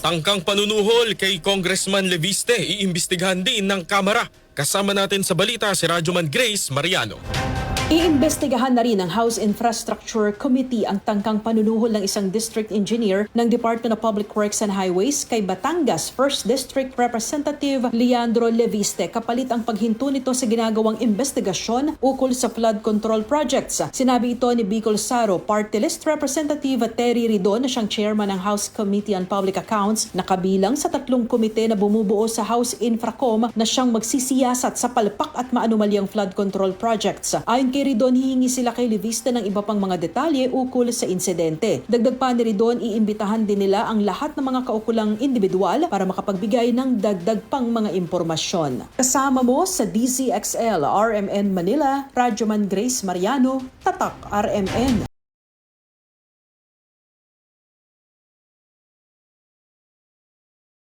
Tangkang panunuhol kay Congressman Leviste iimbestigahan din ng Kamara. Kasama natin sa balita si Radyoman Grace Mariano. Iimbestigahan na rin ng House Infrastructure Committee ang tangkang panunuhol ng isang district engineer ng Department of Public Works and Highways kay Batangas 1st District Representative Leandro Leviste kapalit ang paghinto nito sa ginagawang investigasyon ukol sa flood control projects. Sinabi ito ni Bicol Saro, Party List Representative Terry Ridon na siyang chairman ng House Committee on Public Accounts na kabilang sa tatlong komite na bumubuo sa House Infracom na siyang magsisiyasat sa palpak at maanumalyang flood control projects. Ayon kay Ridon, hihingi sila kay Levista ng iba pang mga detalye ukol sa insidente. Dagdag pa ni Ridon, iimbitahan din nila ang lahat ng mga kaukulang individual para makapagbigay ng dagdag pang mga impormasyon. Kasama mo sa DZXL RMN Manila, Radyoman Grace Mariano, Tatak RMN.